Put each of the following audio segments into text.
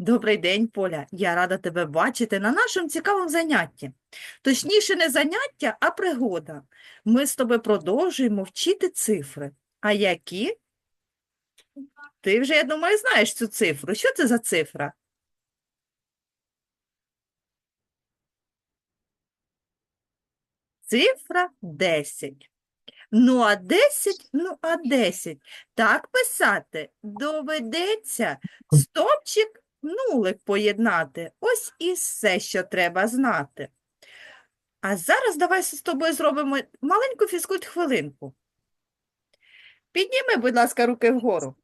Добрий день, Поля. Я рада тебе бачити на нашому цікавому занятті. Точніше, не заняття, а пригода. Ми з тобою продовжуємо вчити цифри. А які? Ти вже, я думаю, знаєш цю цифру. Що це за цифра? Цифра 10. Ну, а 10, ну, а 10. Так писати доведеться стопчик, нулик поєднати. Ось і все, що треба знати. А зараз давай з тобою зробимо маленьку фізкульт-хвилинку. Підніми, будь ласка, руки вгору.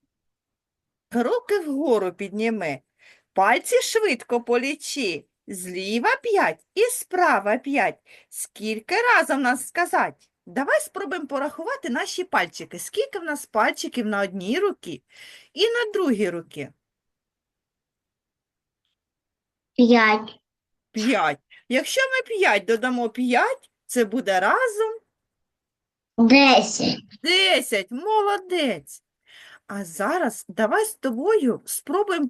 Руки вгору підніми. Пальці швидко полічи. Зліва 5 і справа 5. Скільки разом нас сказати? Давай спробуємо порахувати наші пальчики. Скільки в нас пальчиків на одній руці і на другій руці? П'ять. 5. Якщо ми 5 додамо 5, це буде разом Десять. 10. Молодець. А зараз давай з тобою спробуємо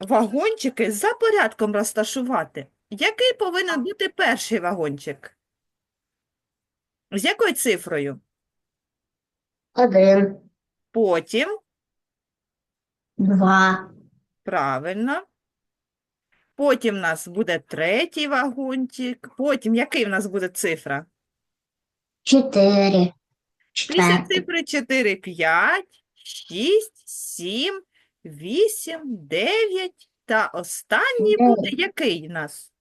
вагончики за порядком розташувати. Який повинен бути перший вагончик? З якою цифрою? Один. Потім, Два. правильно. Потім в нас буде третій вагончик. Потім який в нас буде цифра? Чотири. Після цифри 4, 5, 6, 7, 8, 9. Та останній буде який в нас?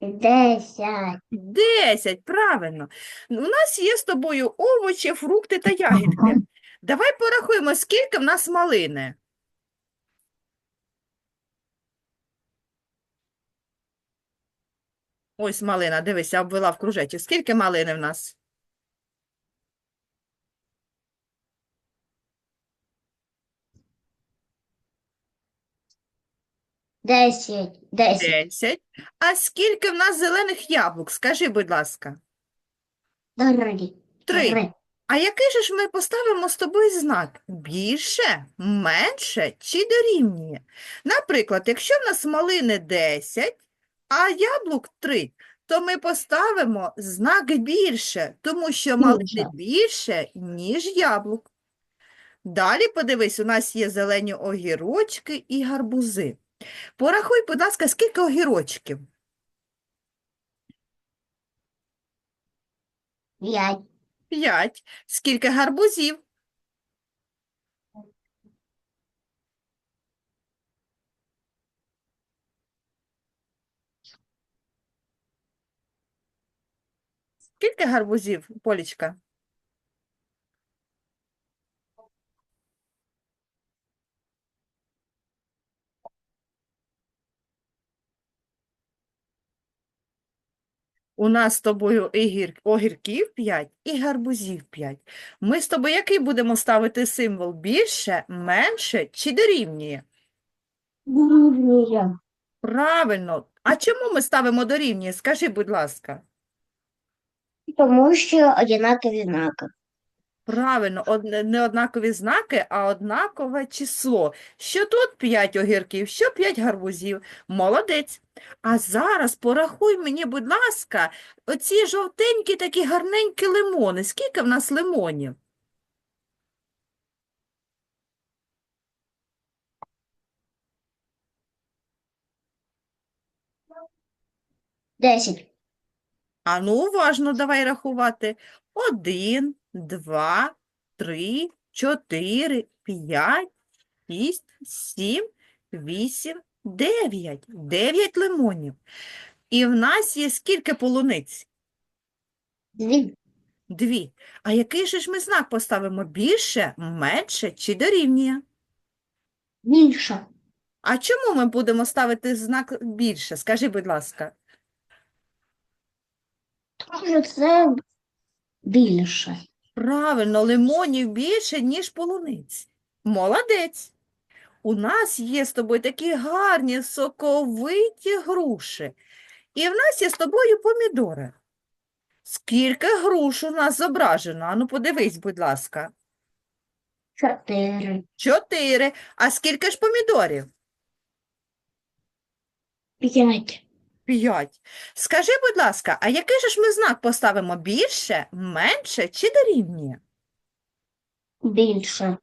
Десять. 10, правильно. У нас є з тобою овочі, фрукти та ягідки. Давай порахуємо, скільки в нас малини. Ось малина, дивися, обвела в кружечок. Скільки малини в нас? Десять. Десять. 10. А скільки в нас зелених яблук? Скажи, будь ласка. Три. Три. А який же ж ми поставимо з тобою знак? Більше, менше чи дорівнює? Наприклад, якщо в нас малини 10, а яблук 3, то ми поставимо знак більше, тому що малини Більше. ніж яблук. Далі подивись, у нас є зелені огірочки і гарбузи. Порахуй, будь ласка, скільки огірочків? П'ять. 5. Скільки гарбузів? Скільки гарбузів, Полічка? У нас з тобою і гір... огірків 5 і гарбузів 5. Ми з тобою який будемо ставити символ? Більше, менше чи дорівнює? Дорівнює. Правильно. А чому ми ставимо дорівнює? Скажи, будь ласка. Тому що одинакові знаки. Правильно, од- не однакові знаки, а однакове число. Що тут 5 огірків, що 5 гарбузів. Молодець. А зараз порахуй мені, будь ласка, оці жовтенькі такі гарненькі лимони. Скільки в нас лимонів? Десять. А ну, уважно давай рахувати. Один, два, три, чотири, п'ять, шість, сім, вісім, дев'ять. Дев'ять лимонів. І в нас є скільки полуниць? Дві. Дві. А який же ж ми знак поставимо? Більше, менше чи дорівнює? Більше. А чому ми будемо ставити знак більше? Скажи, будь ласка. Що це більше. Правильно, лимонів більше, ніж полуниць. Молодець. У нас є з тобою такі гарні соковиті груші. І в нас є з тобою помідори. Скільки груш у нас зображено? Ану, подивись, будь ласка. Чотири. Чотири. А скільки ж помідорів? П'ять. П'ять. Скажи, будь ласка, а який же ж ми знак поставимо? Більше, менше чи дорівнює? Більше.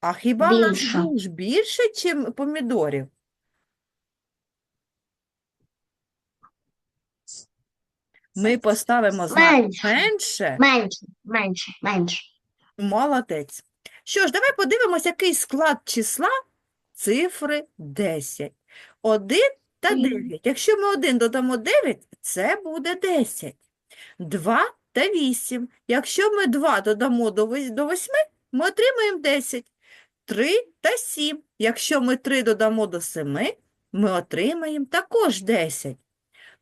А хіба в нас Більше. більше, чим помідорів? Ми поставимо знак Менше. менше. Менше. Менше. Менше. Молодець. Що ж, давай подивимось, який склад числа цифри 10. 1 та 9. Якщо ми 1 додамо 9, це буде 10. 2 та 8. Якщо ми 2 додамо до вось- до 8, ми отримаємо 10. 3 та 7. Якщо ми 3 додамо до 7, ми отримаємо також 10.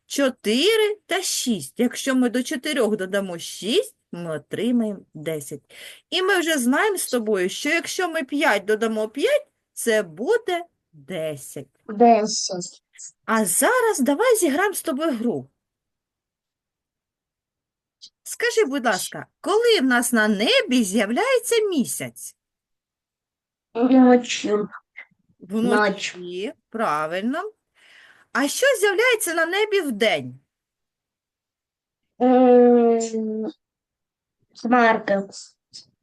4 та 6. Якщо ми до 4 додамо 6, ми отримаємо 10. І ми вже знаємо з тобою, що якщо ми 5 додамо 5, це буде 10. Десять. А зараз давай зіграємо з тобою гру. Скажи, будь ласка, коли в нас на небі з'являється місяць? Ночі. Вночі, правильно. А що з'являється на небі вдень? Хмарки.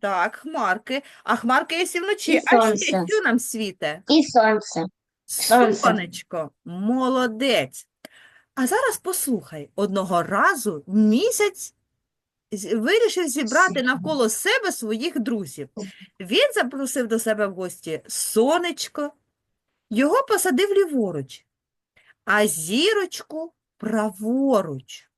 Так, хмарки. А хмарки є і вночі. І А ще сонце. що нам світе? І сонце. Сонечко, молодець. А зараз послухай, одного разу місяць вирішив зібрати навколо себе своїх друзів. Він запросив до себе в гості сонечко, його посадив ліворуч, а зірочку праворуч.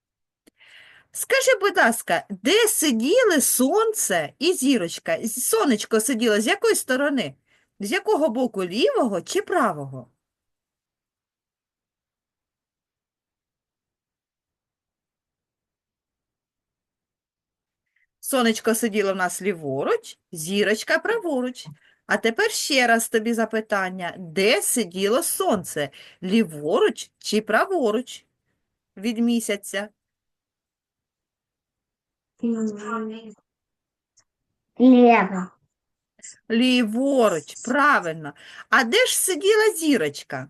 Скажи, будь ласка, де сиділи сонце і зірочка? Сонечко сиділо з якої сторони? З якого боку, лівого чи правого? Сонечко сиділо в нас ліворуч, зірочка праворуч. А тепер ще раз тобі запитання. Де сиділо сонце? Ліворуч чи праворуч від місяця? Лево. Ліворуч, правильно. А де ж сиділа зірочка?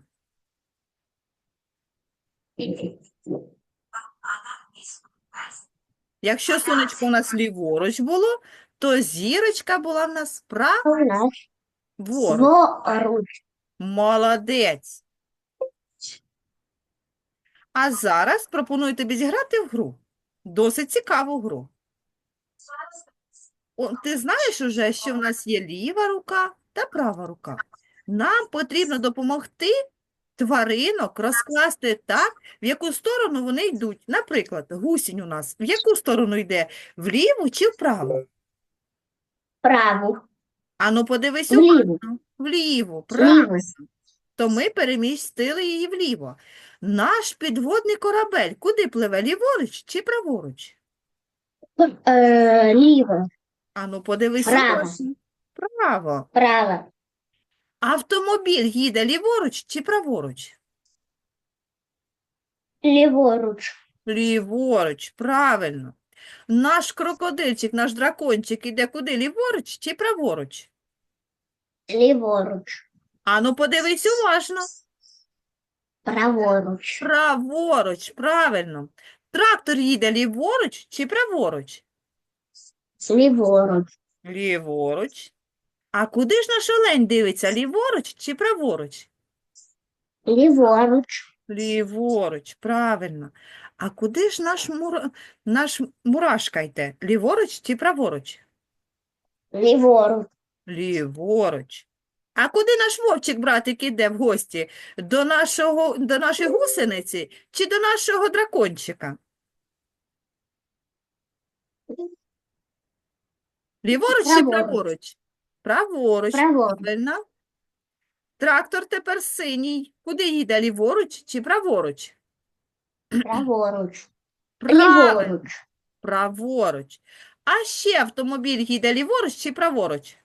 Якщо сонечко у нас ліворуч було, то зірочка була в нас праворуч. Молодець. А зараз пропоную тобі зіграти в гру. Досить цікаву гру. О, ти знаєш уже, що в нас є ліва рука та права рука. Нам потрібно допомогти тваринок розкласти так, в яку сторону вони йдуть. Наприклад, гусінь у нас в яку сторону йде? Вліву чи вправо? Праву. Ану, подивись Вліву. уважно. Вліву, правильно. То ми перемістили її вліво. Наш підводний корабель куди пливе? Ліворуч чи праворуч? Е, Ліво. Ану, подивись Право. уважно. Право. Право. Автомобіль їде ліворуч чи праворуч? Ліворуч. Ліворуч, правильно. Наш крокодильчик, наш дракончик іде куди? Ліворуч чи праворуч? Ліворуч. Ану, подивись уважно. Праворуч. Праворуч, правильно. Трактор їде ліворуч чи праворуч? Ліворуч. Ліворуч. А куди ж наш олень дивиться? Ліворуч чи праворуч? Ліворуч. Ліворуч, правильно. А куди ж наш, мур... наш мурашка йде? Ліворуч чи праворуч? Ліворуч. Ліворуч. А куди наш вовчик, братик, іде в гості? До нашого, до нашої гусениці чи до нашого дракончика? Ліворуч чи Праворуч. праворуч? Праворуч, Праворуч. правильно. Трактор тепер синій. Куди їде? Ліворуч чи праворуч? Праворуч. Правильно, Ліворуч. праворуч. А ще автомобіль їде ліворуч чи праворуч?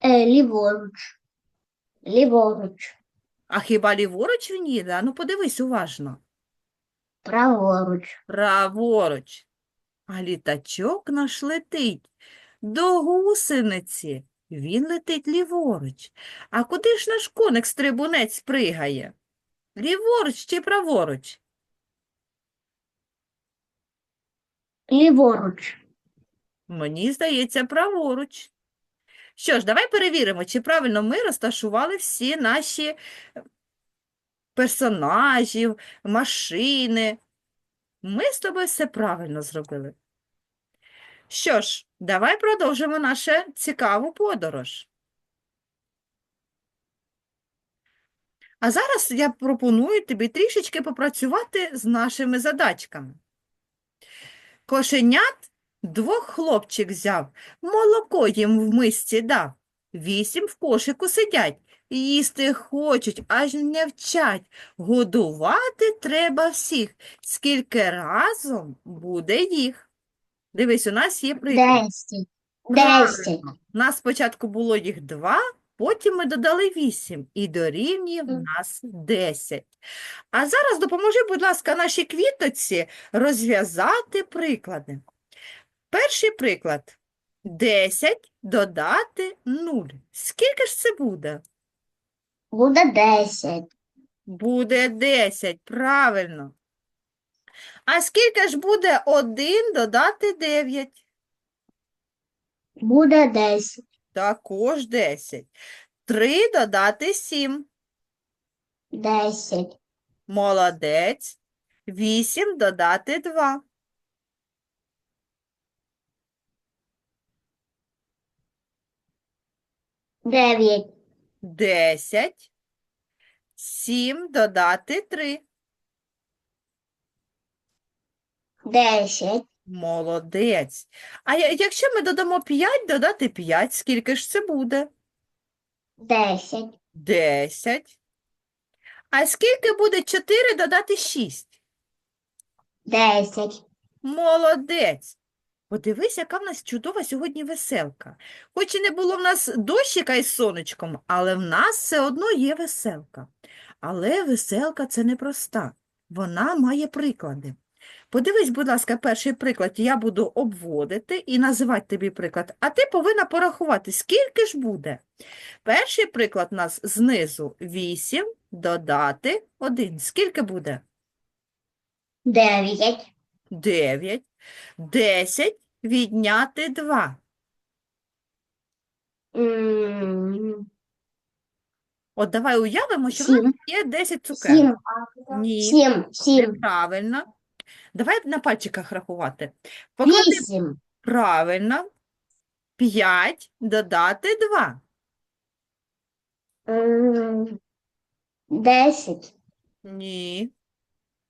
Е, Ліворуч. Ліворуч. А хіба ліворуч він їде? А ну подивись уважно. Праворуч. Праворуч. А літачок наш летить. до гусениці. Він летить ліворуч. А куди ж наш коник-стрибунець пригає? Ліворуч чи праворуч? Ліворуч. Мені здається, праворуч. Що ж, давай перевіримо, чи правильно ми розташували всі наші персонажів, машини. Ми з тобою все правильно зробили. Що ж, давай продовжимо нашу цікаву подорож. А зараз я пропоную тобі трішечки попрацювати з нашими задачками. Кошенят двох хлопчик взяв, молоко їм в мисці дав. Вісім в кошику сидять, їсти хочуть, аж не вчать. Годувати треба всіх, скільки разом буде їх. Дивись, у нас є приклад. Десять. Десять. У нас спочатку було їх два, потім ми додали вісім, і дорівнює в нас десять. А зараз допоможи, будь ласка, нашій квіточці розв'язати приклади. Перший приклад. 10 додати 0. Скільки ж це буде? Буде десять. Буде 10, правильно. А скільки ж буде 1 додати 9? Буде десять. Також 10. 3 додати 7. Десять. Молодець. 8 додати 2. Дев'ять. 10. 7 додати 3. Десять. Молодець. А я- якщо ми додамо 5, додати 5, скільки ж це буде? Десять. 10. А скільки буде 4 додати 6? Десять. Молодець. Подивись, яка в нас чудова сьогодні веселка. Хоч і не було в нас дощика із сонечком, але в нас все одно є веселка. Але веселка це непроста. Вона має приклади. Подивись, будь ласка, перший приклад я буду обводити і називати тобі приклад, а ти повинна порахувати, скільки ж буде. Перший приклад у нас знизу 8 додати 1. Скільки буде? Дев'ять. 9. 10 відняти 2. М, От давай уявимо, що в нас Сім. є 10 цукерок. Сім. Ні, Сім. Сім. неправильно. Давай на пальчиках рахувати. Поклади Вісім. правильно. 5 додати 2. М, Десять. Ні.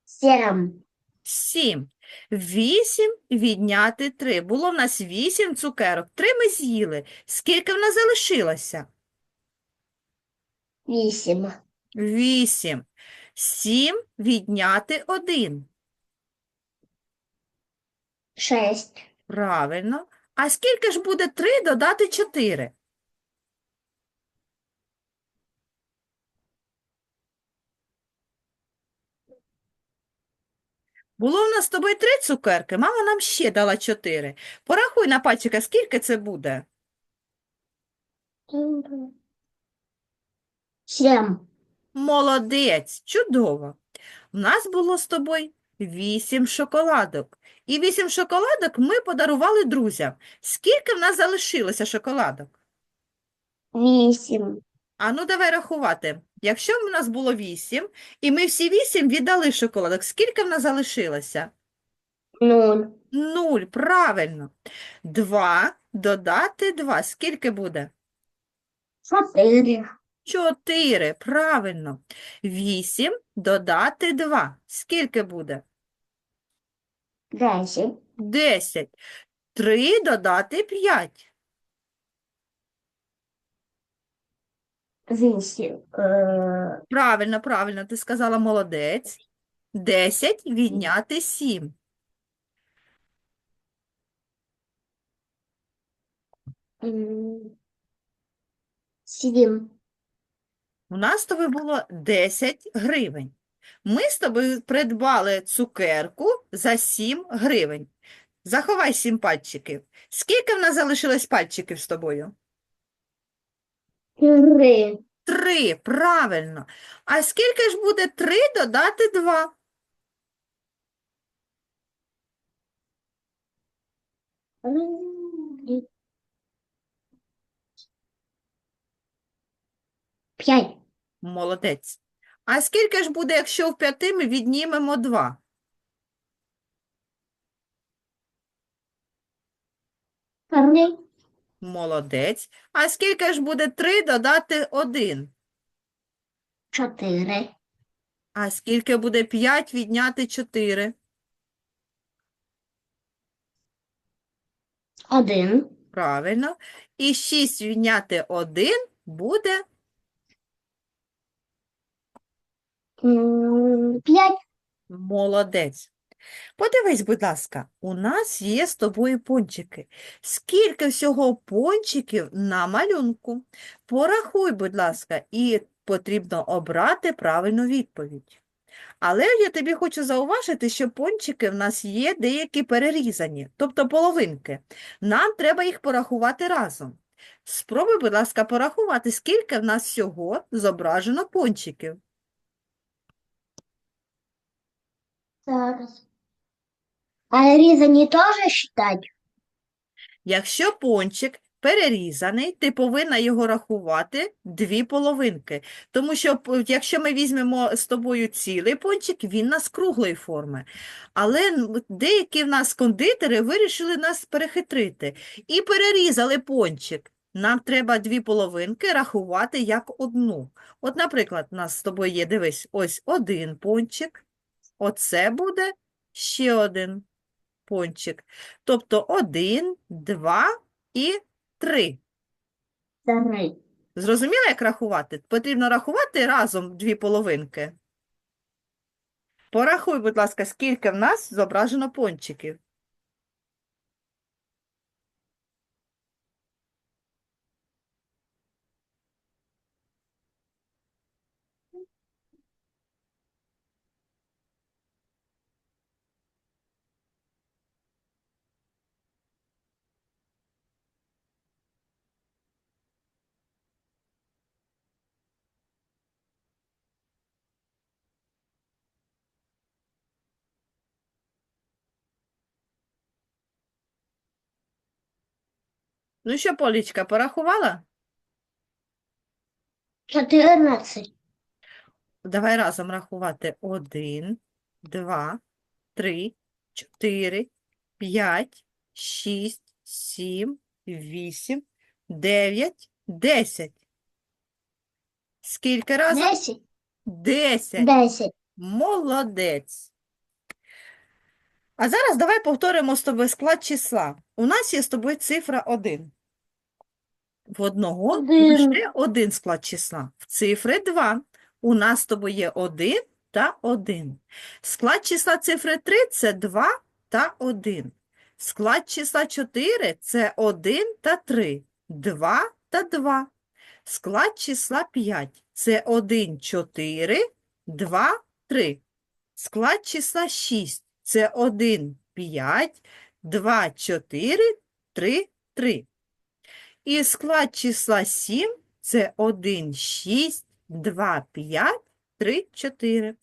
Сім. 7. 8 відняти 3. Було в нас 8 цукерок. 3 ми з'їли. Скільки в нас залишилося? Вісім. 8. 7 відняти 1. Шесть. Правильно. А скільки ж буде 3 додати 4? Було в нас з тобою 3 цукерки, мама нам ще дала 4. Порахуй на пальчика, скільки це буде? Сім. Молодець, чудово. У нас було з тобою 8 шоколадок. І 8 шоколадок ми подарували друзям. Скільки в нас залишилося шоколадок? Вісім. А ну давай рахувати. Якщо в нас було 8, і ми всі 8 віддали шоколадок, скільки в нас залишилося? Нуль. Нуль, правильно. 2 додати 2. Скільки буде? Чотири. 4, правильно. 8 додати 2. Скільки буде? Десять. 10. 3 додати 5. Вісім. Е, Правильно, правильно, ти сказала молодець. 10 відняти 7. м, Сім. У нас з тобою було 10 гривень. Ми з тобою придбали цукерку за 7 гривень. Заховай сім пальчиків. Скільки в нас залишилось пальчиків з тобою? Три. Три, правильно. А скільки ж буде три додати два? П'ять. Молодець. А скільки ж буде, якщо в п'яти ми віднімемо два? Три. Молодець. А скільки ж буде три додати один? Чотири. А скільки буде п'ять відняти чотири? Один. Правильно. І 6 відняти 1 буде П'ять. молодець. Подивись, будь ласка, у нас є з тобою пончики. Скільки всього пончиків на малюнку? Порахуй, будь ласка, і потрібно обрати правильну відповідь. Але я тобі хочу зауважити, що пончики в нас є деякі перерізані, тобто половинки. Нам треба їх порахувати разом. Спробуй, будь ласка, порахувати, скільки в нас всього зображено пончиків. Зараз. А теж считать? Якщо пончик перерізаний, ти повинна його рахувати дві половинки. Тому що якщо ми візьмемо з тобою цілий пончик, він у нас круглої форми. Але деякі в нас кондитери вирішили нас перехитрити і перерізали пончик. Нам треба дві половинки рахувати як одну. От, наприклад, у нас з тобою є, дивись, ось один пончик. Оце буде ще один пончик. Тобто один, два і три. Три. Зрозуміла, як рахувати? Потрібно рахувати разом дві половинки. Порахуй, будь ласка, скільки в нас зображено пончиків. Ну що, Полічка, порахувала? Чотирнадцять. Давай разом рахувати. Один, два, три, чотири, п'ять, шість, сім, вісім, дев'ять, десять. Скільки разом? Десять. Десять. Десять. Молодець. А зараз давай повторимо з тобою склад числа. У нас є з тобою цифра 1. В одного Один. лише один склад числа. В цифри 2. У нас з тобою є 1 та 1. Склад числа цифри 3 – це 2 та 1. Склад числа 4 – це 1 та 3. 2 та 2. Склад числа 5 – це 1, 4, 2, 3. Склад числа 6 – це 1, 5, 2, 4, 3, 3. І склад числа 7 – це 1, 6, 2, 5, 3, 4.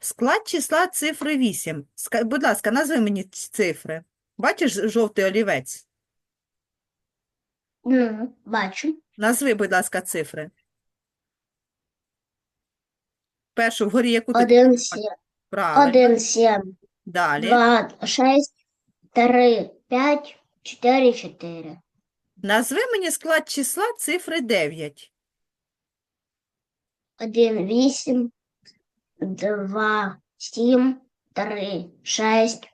Склад числа цифри 8. Будь ласка, назви мені цифри. Бачиш жовтий олівець? Ну, бачу. Назви, будь ласка, цифри. Першу вгорі, яку ти Один, сім. правильно. Один, сім. Далі. Два, шесть. Три, п'ять. Чотири, чотири. Назви мені склад числа цифри 9. Один, вісім. Два, сім. Три, шесть.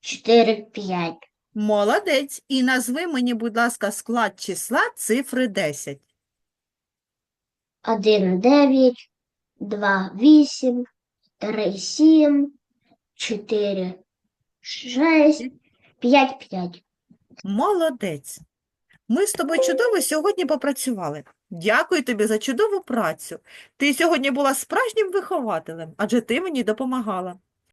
Чотири, п'ять. Молодець. І назви мені, будь ласка, склад числа цифри 10. Один, дев'ять. Два, вісім. Три, сім. Чотири, шесть. П'ять, п'ять. Молодець. Ми з тобою чудово сьогодні попрацювали. Дякую тобі за чудову працю. Ти сьогодні була справжнім вихователем, адже ти мені допомагала.